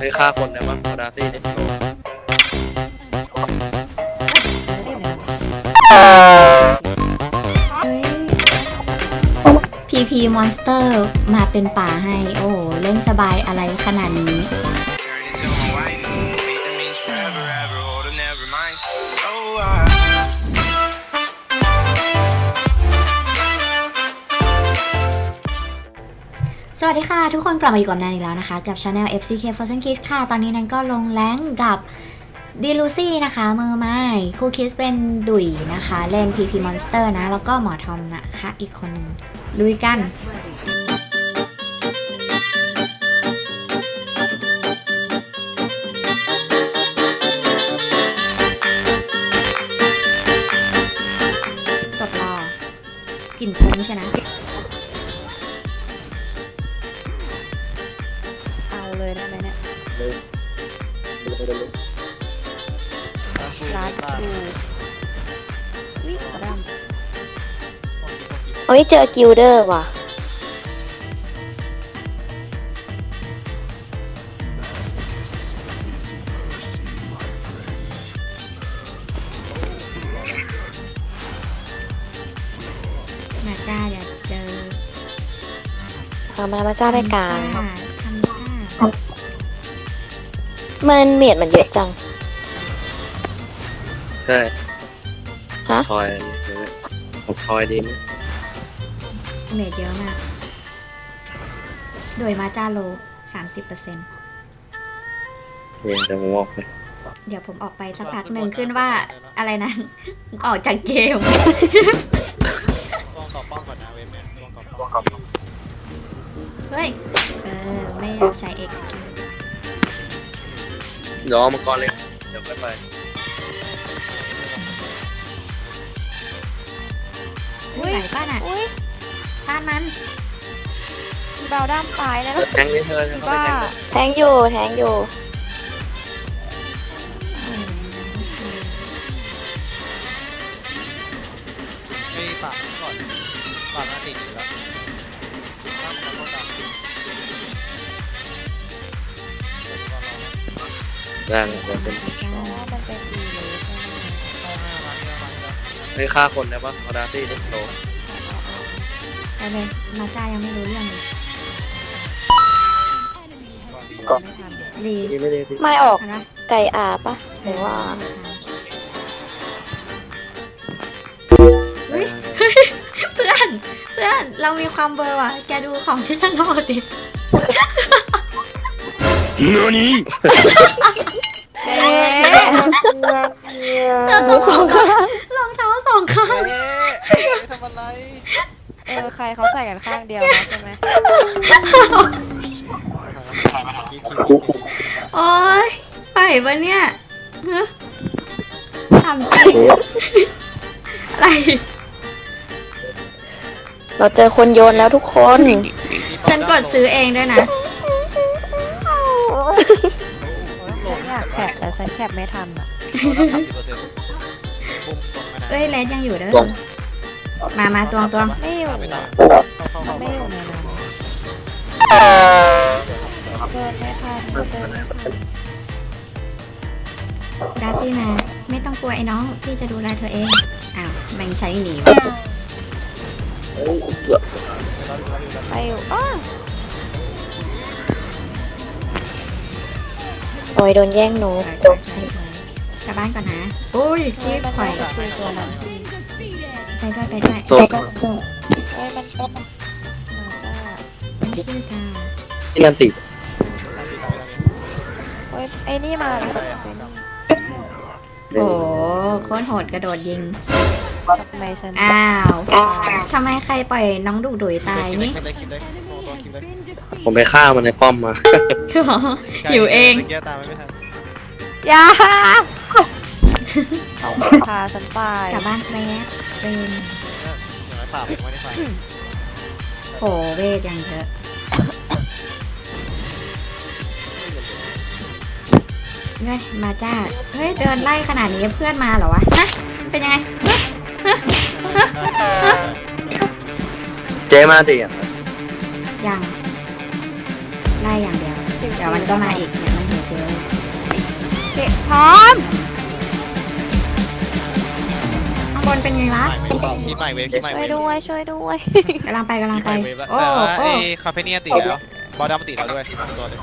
ไปฆ่าคนได้ปะเอดาซี่เนี่ยพีพีมอนสเตอร์มาเป็นป่าให้ โอ้เล่นสบายอะไรขนาดนี้ วัสดีค่ะทุกคนกลับมาอยู่กับแนนอีกแล้วนะคะ กับ Channel FCK Fortune Kiss ค่ะ ตอนนี้แนนก็ลงแรงกับดีลูซี่นะคะมือไม้ครูคิสเป็นดุยนะคะ เล่น PP Monster นะ แล้วก็หมอทอมนะคะ อีกคนนึงลุยกันกดรอกลิ่นพุ้งใช่นะเโอ้ยเจอกิลเดอร์ว่ะ นาจ้าอยากเจอทำมามาจ้าไปกลางทำซ่าทำซ่ามันเมียดมันเยอะจัง ใช่ฮะ ทอยผมทอยดีมั้ย เมดเยอะมาก โดยมาจ้าโล 30%เเรียนจะผมออกไปดี๋ยวผมออกไปสักพักหนึ่งขึ้นว่าอะไรนะ ออกจากเกมต้องตอบป้องก่อนนะเว้ยแม่ต้องตอบป้องเฮ้ย เออ ไม่อยากใช้ X เดี๋ยวเอามังกรเลย เดี๋ยวค่อยไปอุ้ยไหนป้าน่ะำอุ้ย ต้านมันมีเบาด้ามตายแล้วเปินะดแทงนี่เธอจะมีเข้าไปบ้าแทงเลยแทงอยู่แทงอยู่ ไอ้ปากก่อนปากหน้าติดอยู่แล้วถ้ามันก็ตามได้เลยเดี๋ยวเป็นอ๋อมันเป็นดีเลยใช่ไหมเข้าห้ามาเนี่ยมาเนี่ยไปฆ่าคนได้ปะเอาดาซี่เนี่ยโช ว์เอาเลย มาจ้ายังไม่รู้เรื่องเลยก็ไม่ทันดีดีไม่ดีดีไม่ออกเห็นปะไก่อาปะหรือว่าเฮ้ยเพื่อน เพื่อน เรามีความเบอร์ว่ะ แกดูของที่ฉันโหลดดิเราต้องรองเท้าสองข้างเอ๊ะไม่ทำอะไร เออใครเขาใส่กันข้างเดียวนะใช่ไหมโอ๊ยไปปะเนี่ยฮะทำจริงอะไร เราเจอคนโยนแล้วทุกคน ฉันกดซื้อเองด้วยนะ ฉันอยากแคปแต่ฉันแคปไม่ทันอะเราต้องทำสิบเปอร์เซ็นต์ปุ่มตรงมานะเอ้ยเลสยังอยู่เด้อ มามาตวงตวงไม่อยู่ไม่อะต้องเข้าเข้าเข้าไม่อยู่ในนั้นเดินไม่ทันเดินไม่ทันดาซี่มาไม่ต้องกลัวไอ้น้องพี่จะดูแลเธอเองอ้าวแม่งใช้หนีวะไปอยู่อ้อโอ้ยโดนแย่งหนูสวยสวยสวยกลับบ้านก่อนนะอุ้ยเฮ้รียบมันปล่อยไม่คือตัวนั้น ไปด้วยไปด้วยตัวเฮ้ยมันเป็นมาจ้าไม่ชื่อจ้าที่นันติเฮ้ยไอ้นี่มาเลยโอ้โหโคตรโหดกระโดดยิงทำไมฉันอ้าวทำไมใครปล่อยน้องดุดุยตายนี่คิดเลยคิดเลยโอ้ตัวคิดเลยผมไปฆ่ามันในป้อมมาอยู่เองเมื่อกี้ตามไม่ทันอยา เอาพาฉันไปกลับบ้านแกร็บเรนอย่างไรปากไม่ได้ไปโหเวทอย่างเยอะเฮ้ยมาจ้า เฮ้ย เดินไล่ขนาดนี้เพื่อนมาเหรอวะ ฮะ เป็นยังไงเจ๊มาติอะยังไล่อย่างเดียว เดี๋ยวมันก็มาอีกเนี่ยมันเห็นพร้อม ข้างบนเป็นไงวะคิดใหม่เวฟคิดใหม่ช่เววยฟด้วยช่วยด้วย กำลังไปกำลังคิดไปใหม่เวฟแล้วโอ้แต่ว่าโอ้ไอ้คาเฟเนียติดแล้วบอดัมติดแล้วด้วยสองตัวเลย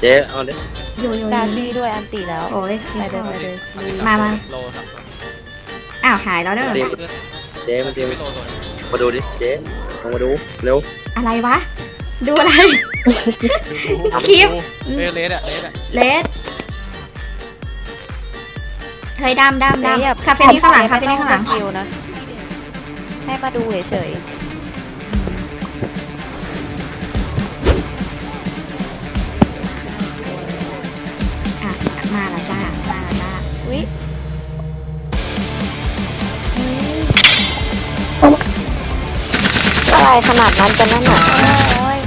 เจ๊เอาเลยอยู่อยู่อดายู่ซี่ด้วยอันตีแล้ว โอ้ยไปเลยไปเลยมามา โลสามตัวอ้าวหายแล้วเด้อเจ๊เจ๊มันเจ๊ไม่โตตัวมาดูดิเจ๊ลงมาดูเร็วอะไรวะ ดูอะไร ดูคลิป เอ้ยเลสอะเลสอะเลสเฮ้ยดำดำเจ๊อย่ดำคาเฟ่นี้ข้างหลังคาเฟ่นี้ข้างหลังไม่ต้องคิวนะให้มาดูเฉยอะมาแล้วจ้ามาแล้วจ้าๆอุ้ยอะไรขนาดนั้นจะนั่นน่ะโอ้ย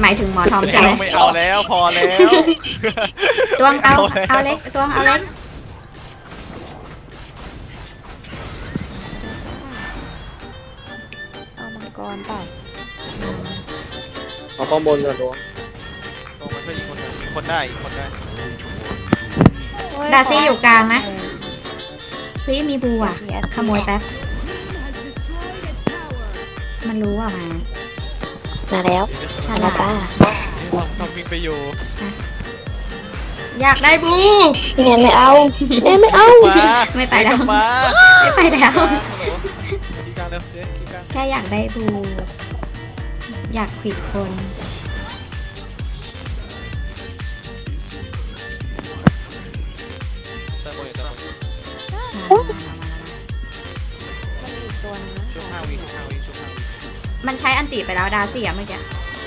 หมายถึงหมอทอมใช่ไหมไม่เอาแล้วพอแล้วตวงเอาไม่เอาเล็กตวงเอาเล็ก กรเปล่าเอาป้อมบนก่อนตัวลงมาช่วยอีกคนหนึ่งอีกคนได้อีกคนได้โอ้ยดาซี่อยู่กลางนะเออเฮ้ยมีบูอะมีแอสซี่ขโมยแป๊บ มันรู้อะมา มาแล้วฉมาลาแล้วดจ้าทำวิ่งไปอยู่อยากได้บูพี่แนนไม่เอาพี่แนนไม่เอา มาไม่ไปแล้ว มาไม่ไปแล้วที่กลางเร็วเจ๊ที่กลางแค่อยากได้บู อยากขวิดคน เติมบนอยู่เติมบนอยู่มันมีอีกตัวนึงนะช่วงห้าวิช่วงห้าวิช่วงห้าวิมันใช้อันติไปแล้วดาซี่อะเมื่อกี้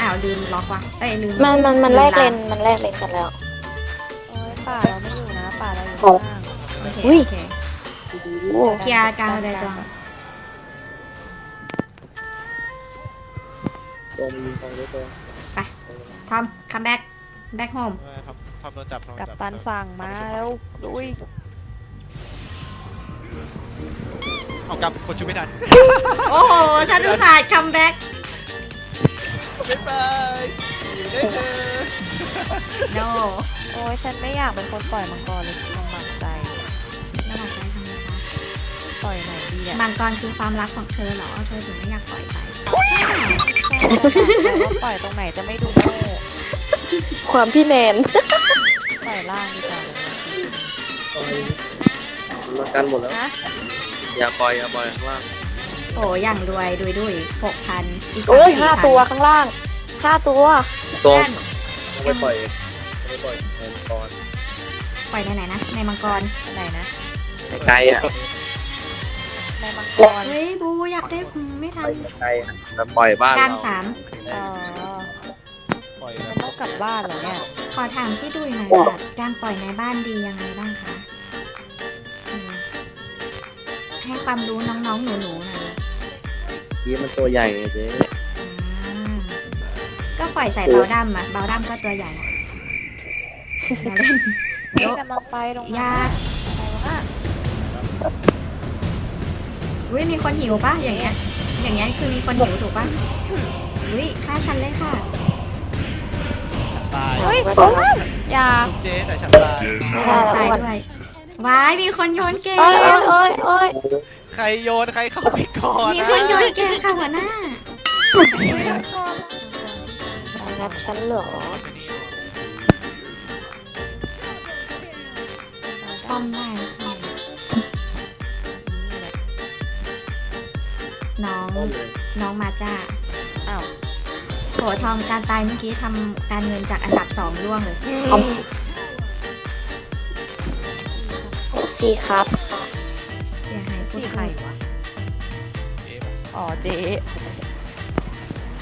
อ้าวลืมล็อกว่ะเอ้ยลืมมันมันมันแลกเลนมมันแลกเลนกันแล้ว โอ้ยป่าเราไม่อยู่นะป่าเราอยู่ข้างล่างโอเคอุ้ยโอเคโอ้เคลียร์กลางเลยตัว ตัวมันยิงตรงด้วยตัวทอมคัมแบ็กแบ็กโฮมเออทำทำโดนจับทำโดนกับจับตันสั่งมาแล้วลุยเอากลับกดชุดไม่ทันโอ้โหฉันอุตส่าห์คัมแบ็กบ๊ายบายอยู่ได้เจอโนโอ้ยฉันไม่อยากเป็นคนปล่อยมังกรเลยลำบากใจน่ารักใจทำไมคะ ปล่อยไหนดีอะมังกรคือความรักของเธอเหรอ เธอถึงไม่อยากปล่อยไปใช่ว่าปล่อยตรงไหนจะไม่ดูโง่ความพี่แนนปล่อยล่างดีกว่ามากันหมดแล้วนะอย่าปล่อยอย่าปล่อยข้างล่างโอ้อย่างรวยดุยดุยหกพันอีกโอ้ยสี่ห้าพันตัวข้างล่างห้าตัวตัวแค่นต้องไปปล่อยต้องไปปล่อยเงินก่อนปล่อยในไหนนะ ในมังกรอะไรนะ ไกลอะ ในมังกร เฮ้ยบูอยากได้อืมไม่ทันไกลอะแต่ปล่อยบ้านกลางเราสาม อ๋อปล่อยฉันต้องกลับบ้านเหรอเนี่ยขอถามพี่ดุยหน่อยค่ะการปล่อยในบ้านดียังไงบ้างคะอืมให้ความรู้น้องๆหนูๆหน่อยกี้มันตัวใหญ่ไงเจ๊อืมก็ปล่อยใส่เบาดัมอะเบาดัมก็ตัวใหญ่อะอย่าเล่นเฮ้ยยกกำลังไปตรงยาอะ อุ้ยมีคนหิวปะอย่างเงี้ย อย่างเงี้ยคือมีคนหิวถูกปะอุ้ยฆ่าฉันเลยค่ะตายเฮ้ยมาจ้าอย่าเจ๊แต่ฉันตายไม่ได้แล้วตายอ้วนด้วยว้ายมีคนโยนเกมโอ้ยโอ้ยโอ้ยโอ้ยใครโยนใครเข้าไปก่อนมีคนโยนเกมค่ะหัวหน้างัดฉันเหรอป้อมได้ น้องต้มเลยน้องมาจ้าอ้าวโหทอมการตายเมื่อกี้ทำการเงินจากอันดับสองร่วงเลยเอฟซีครับเสียหายพูดสี่ใครวะเจ๊อ๋อเจ๊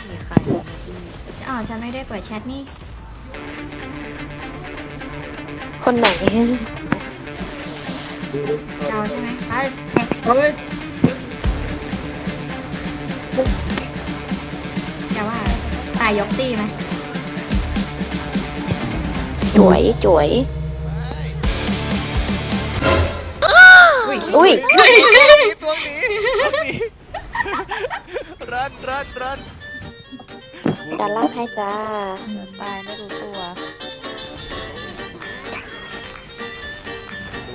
สี่ใครอ๋อฉันไม่ได้เปิดแชทนี่ คนไหนเราใช่ไหมไปเฮ้ย จะว่าตายยกตีไหมจวยจวย อุ้ยอุ้ยตัวนี้ตัวนี้ตัวนี้รันรันรันดันล่างให้จ้า ตายไม่รู้ตัว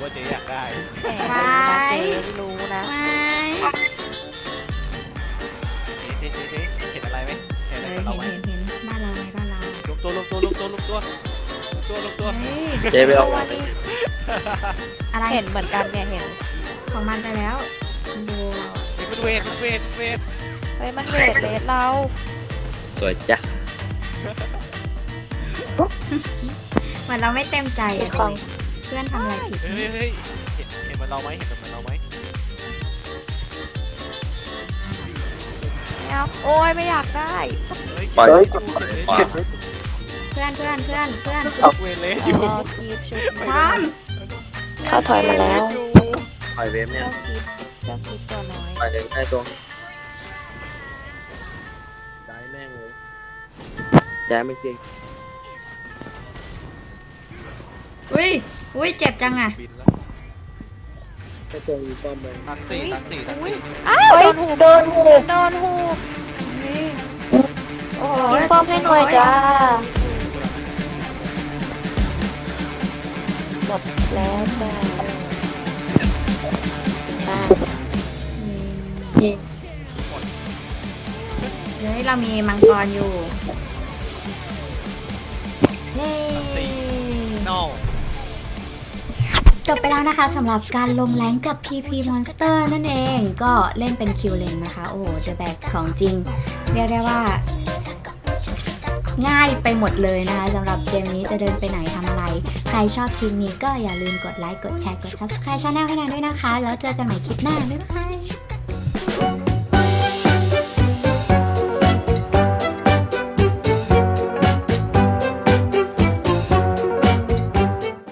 ว่าเจ๊อยากได้ แหมว้ายรู้นะ ไม่เจ๊เจ๊เจ๊เห็นอะไรไหมเห็นเออะไรอกับเราเห็นไหมเห็นเห็นบ้านเราไหมบ้านเราลงตัวลงตัวลงตัวลงตัวลงตัวลงตัว เฮ้ยเจ๊ไปเอาวันนี้อะไรเห็นเหมือนกันเนี่ยเห็นของมันไปแล้วดูเราอะนี่เป็นเวทเป็นเวทเป็นเวทเฮ้ยมันเวทเลสเราสวยจ้ะเหมือนเราไม่เต็มใจมีอะของเพื่อนทำอะไรผิดเฮ้ยเฮ้ยเห็นเห็นเหมือนเราไหมเห็นเหมือนเราไหม เอาโอ้ยไม่อยากได้เฮ้ยปล่อยเฮ้ยปล่อยเพื่อนเพื่อนเพื่อนเพื่อนเวทเลสอเอายู่รอคีบชุดพร้อมเขาถอยมาแล้วอยู่ปล่อยเวฟเนี่ยเจ้าคีบเจ้าคีบตัวน้อยปล่อยเลยได้ตัวได้แม่งเลยแจ๊ไม่เก่งอุ้ยอุ้ยเจ็บจังอะบินแล้ว แค่ตัวมีป้อมเลยตันสี่ตันสี่ตันสี่อ้าวโดนหูโดนหูกโดนหูกโอ้โหยิงป้อมให้หน่อยจ้าหมดแล้วจ้าบ้านอืมเฮ้ยเรามีมังกรอยู่เย้นอ จบไปแล้วนะคะสำหรับการลงแรงกับ PP Monster นั่นเองก็เล่นเป็นคิวเลนนะคะ โอ้โหจะแบกของจริง เรียกได้ว่า ง่ายไปหมดเลยนะคะสำหรับเกมนี้จะเดินไปไหนทำอะไร ใครชอบคลิปนี้ก็อย่าลืมกดไลค์ กดแชร์ กด subscribe channel ให้นางด้วยนะคะ แล้วเจอกันใหม่คลิปหน้า บ๊ายบาย